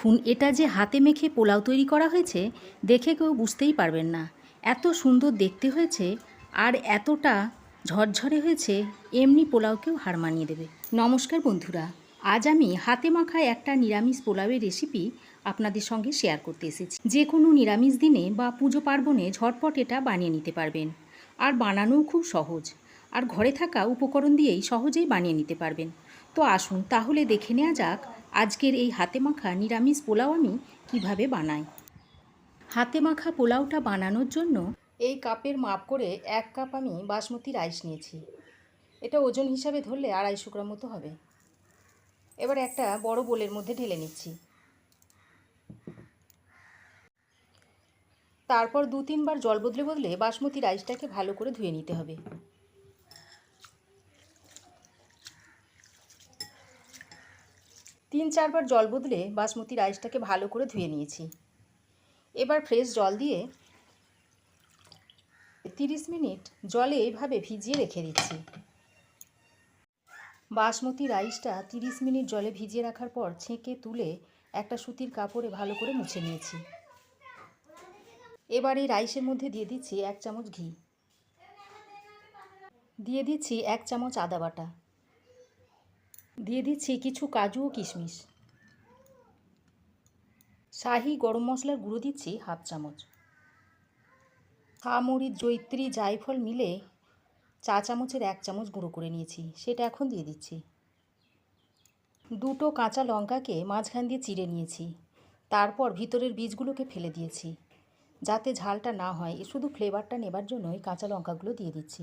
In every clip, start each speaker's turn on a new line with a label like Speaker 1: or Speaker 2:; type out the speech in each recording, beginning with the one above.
Speaker 1: দেখুন, এটা যে হাতে মেখে পোলাও তৈরি করা হয়েছে, দেখে কেউ বুঝতেই পারবেন না। এত সুন্দর দেখতে হয়েছে, আর এতটা ঝরঝরে হয়েছে, এমনি পোলাওকেও হার মানিয়ে দেবে। নমস্কার বন্ধুরা, আজ আমি হাতে মাখা একটা নিরামিষ পোলাওয়ের রেসিপি আপনাদের সঙ্গে শেয়ার করতে এসেছি। যে কোনো নিরামিষ দিনে বা পুজো পার্বণে ঝটপট এটা বানিয়ে নিতে পারবেন। আর বানানোও খুব সহজ। আর ঘরে থাকা উপকরণ দিয়েই সহজেই বানিয়ে নিতে পারবেন। তো আসুন, তাহলে দেখে নেওয়া যাক আজকের এই হাতে মাখা নিরামিষ পোলাও আমি কীভাবে বানাই। হাতে মাখা পোলাওটা বানানোর জন্য এই কাপের মাপ করে এক কাপ আমি বাসমতি রাইস নিয়েছি। এটা ওজন হিসাবে ধরলে আড়াইশো গ্রাম মতো হবে। এবার একটা বড় বোলের মধ্যে ঢেলে নিচ্ছি। তারপর দু তিনবার জল বদলে বদলে বাসমতি রাইসটাকে ভালো করে ধুয়ে নিতে হবে। তিন চারবার জল বদলে বাসমতি রাইসটাকে ভালো করে ধুয়ে নিয়েছি। এবার ফ্রেশ জল দিয়ে তিরিশ মিনিট জলে এইভাবে ভিজিয়ে রেখে দিচ্ছি। বাসমতি রাইসটা তিরিশ মিনিট জলে ভিজিয়ে রাখার পর ছেঁকে তুলে একটা সুতির কাপড়ে ভালো করে মুছে নিয়েছি। এবার এই রাইসের মধ্যে দিয়ে দিচ্ছি এক চামচ ঘি। দিয়ে দিচ্ছি এক চামচ আদা বাটা। দিয়ে দিচ্ছি কিছু কাজু ও কিশমিশ। শাহি গরম মশলার গুঁড়ো দিচ্ছি হাফ চামচ। মরিচ জৈত্রী জায়ফল মিলে চা চামচের এক চামচ গুঁড়ো করে নিয়েছি, সেটা এখন দিয়ে দিচ্ছি। দুটো কাঁচা লঙ্কাকে মাঝখান দিয়ে চিড়ে নিয়েছি, তারপর ভিতরের বীজগুলোকে ফেলে দিয়েছি। যাতে ঝালটা না হয় শুধু ফ্লেভারটা নেবার জন্যই কাঁচা লঙ্কাগুলো দিয়ে দিচ্ছি।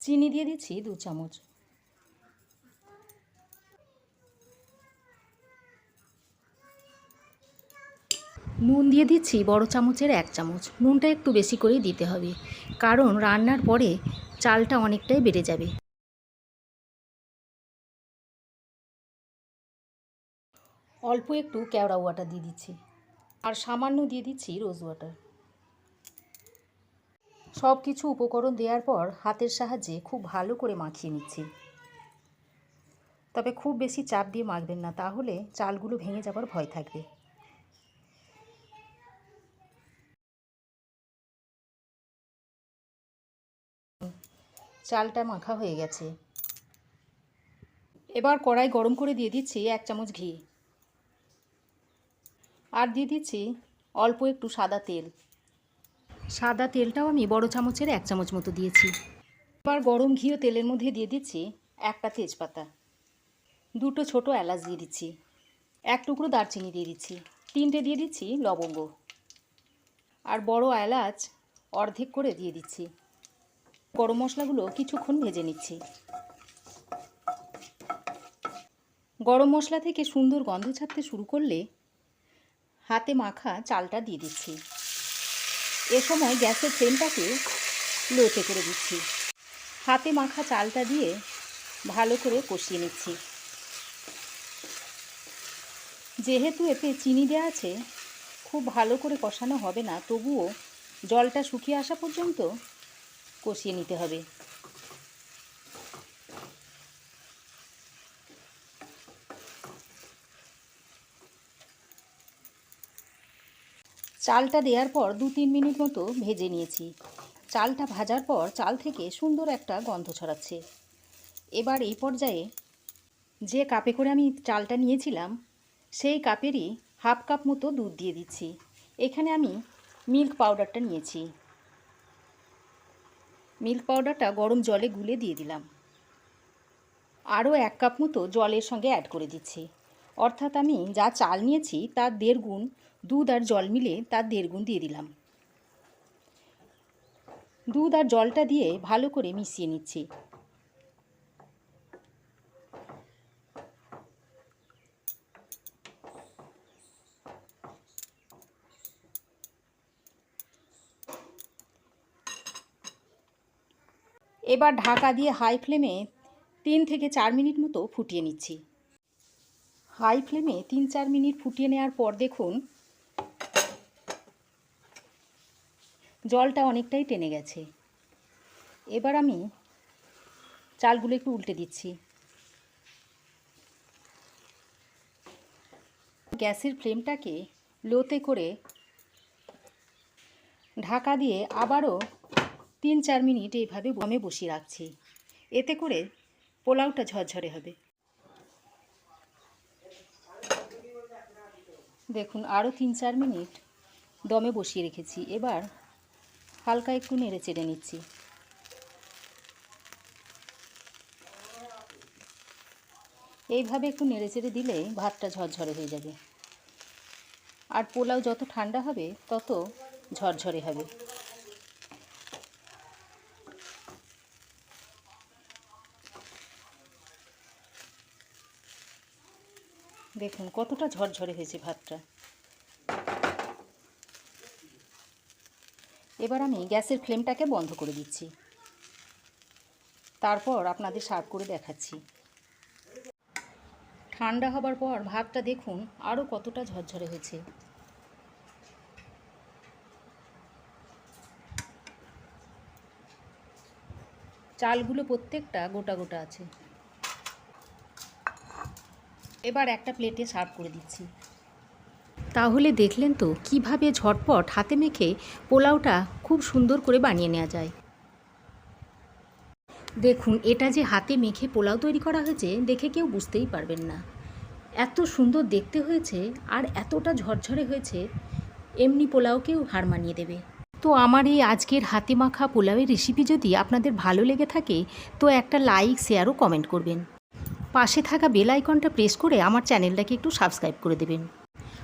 Speaker 1: চিনি দিয়ে দিচ্ছি দু চামচ। নুন দিয়ে দিচ্ছি বড় চামচের এক চামচ। নুনটা একটু বেশি করেই দিতে হবে, কারণ রান্নার পরে চালটা অনেকটাই বেড়ে যাবে। অল্প একটু কেওড়া ওয়াটার দিয়ে দিচ্ছি, আর সামান্য দিয়ে দিচ্ছি রোজ ওয়াটার। সব কিছু উপকরণ দেওয়ার পর হাতের সাহায্যে খুব ভালো করে মাখিয়ে নিচ্ছি। তবে খুব বেশি চাপ দিয়ে মাখবেন না, তাহলে চালগুলো ভেঙে যাবার ভয় থাকবে। চালটা মাখা হয়ে গেছে। এবার কড়াই গরম করে দিয়ে দিচ্ছি এক চামচ ঘি। আর দিয়ে দিচ্ছি অল্প একটু সাদা তেল। সাদা তেলটাও আমি বড় চামচের এক চামচ মতো দিয়েছি। এবার গরম ঘিও তেলের মধ্যে দিয়ে দিচ্ছি একটা তেজপাতা। দুটো ছোট এলাচ দিয়ে দিচ্ছি। এক টুকরো দারচিনি দিয়ে দিচ্ছি। তিনটে দিয়ে দিচ্ছি লবঙ্গ। আর বড় এলাচ অর্ধেক করে দিয়ে দিচ্ছি। গরম মশলাগুলো কিছুক্ষণ ভেজে নিচ্ছি। গরম মশলা থেকে সুন্দর গন্ধ ছাড়তে শুরু করলে হাতে মাখা চালটা দিয়ে দিচ্ছি। এ সময় গ্যাসের ফ্লেমটাকে লোতে করে দিচ্ছি। হাতে মাখা চালটা দিয়ে ভালো করে কষিয়ে নিচ্ছি। যেহেতু এতে চিনি দেওয়া আছে, খুব ভালো করে কষানো হবে না, তবুও জলটা শুকিয়ে আসা পর্যন্ত কষিয়ে নিতে হবে। চালটা দেওয়ার পর দু তিন মিনিট মতো ভেজে নিয়েছি। চালটা ভাজার পর চাল থেকে সুন্দর একটা গন্ধ ছড়াচ্ছে। এবার এই পর্যায়ে যে কাপে করে আমি চালটা নিয়েছিলাম, সেই কাপেরই হাফ কাপ মতো দুধ দিয়ে দিচ্ছি। এখানে আমি মিল্ক পাউডারটা নিয়েছি। মিল্ক পাউডারটা গরম জলে গুলে দিয়ে দিলাম। আরও এক কাপ মতো জলের সঙ্গে অ্যাড করে দিচ্ছি। অর্থাৎ আমি যা চাল নিয়েছি, তার দেড় গুণ দুধ আর জল মিলে তার দেড়গুণ দিয়ে দিলাম। দুধ আর জলটা দিয়ে ভালো করে মিশিয়ে নিচ্ছি। এবার ঢাকা দিয়ে হাই ফ্লেমে তিন থেকে চার মিনিট মতো ফুটিয়ে নিচ্ছি। হাই ফ্লেমে তিন চার মিনিট ফুটিয়ে নেওয়ার পর দেখুন জলটা অনেকটাই টেনে গেছে। এবার আমি চালগুলো একটু উল্টে দিচ্ছি। গ্যাসের ফ্লেমটাকে লোতে করে ঢাকা দিয়ে আবারও তিন চার মিনিট এইভাবে বমে বসিয়ে রাখছি। এতে করে পোলাওটা ঝরঝরে হবে। দেখুন, আরও তিন চার মিনিট দমে বসিয়ে রেখেছি। এবার হালকা একটু নেড়ে চেড়ে নিচ্ছি। এইভাবে একটু নেড়ে চেড়ে দিলে ভাতটা ঝরঝরে হয়ে যাবে। আর পোলাও যত ঠান্ডা হবে, তত ঝরঝরে হবে। দেখুন, কতটা ঝরঝরে হয়েছে ভাতটা। এবার আমি গ্যাসের ফ্লেমটাকে বন্ধ করে দিচ্ছি। তারপর আপনাদের সার্ভ করে দেখাচ্ছি। ঠান্ডা হবার পর ভাতটা দেখুন আরও কতটা ঝরঝরে হয়েছে। চালগুলো প্রত্যেকটা গোটা গোটা আছে। এবার একটা প্লেটে সার্ভ করে দিচ্ছি। তাহলে দেখলেন তো কীভাবে ঝটপট হাতে মেখে পোলাওটা খুব সুন্দর করে বানিয়ে নেওয়া যায়। দেখুন, এটা যে হাতে মেখে পোলাও তৈরি করা হয়েছে, দেখে কেউ বুঝতেই পারবেন না। এত সুন্দর দেখতে হয়েছে আর এতটা ঝরঝরে হয়েছে, এমনি পোলাওকেও হার মানিয়ে দেবে। তো আমার এই আজকের হাতে মাখা পোলাওয়ের রেসিপি যদি আপনাদের ভালো লেগে থাকে, তো একটা লাইক শেয়ার ও কমেন্ট করবেন। পাশে থাকা বেল আইকনটা প্রেস করে আমার চ্যানেলটাকে একটু সাবস্ক্রাইব করে দেবেন।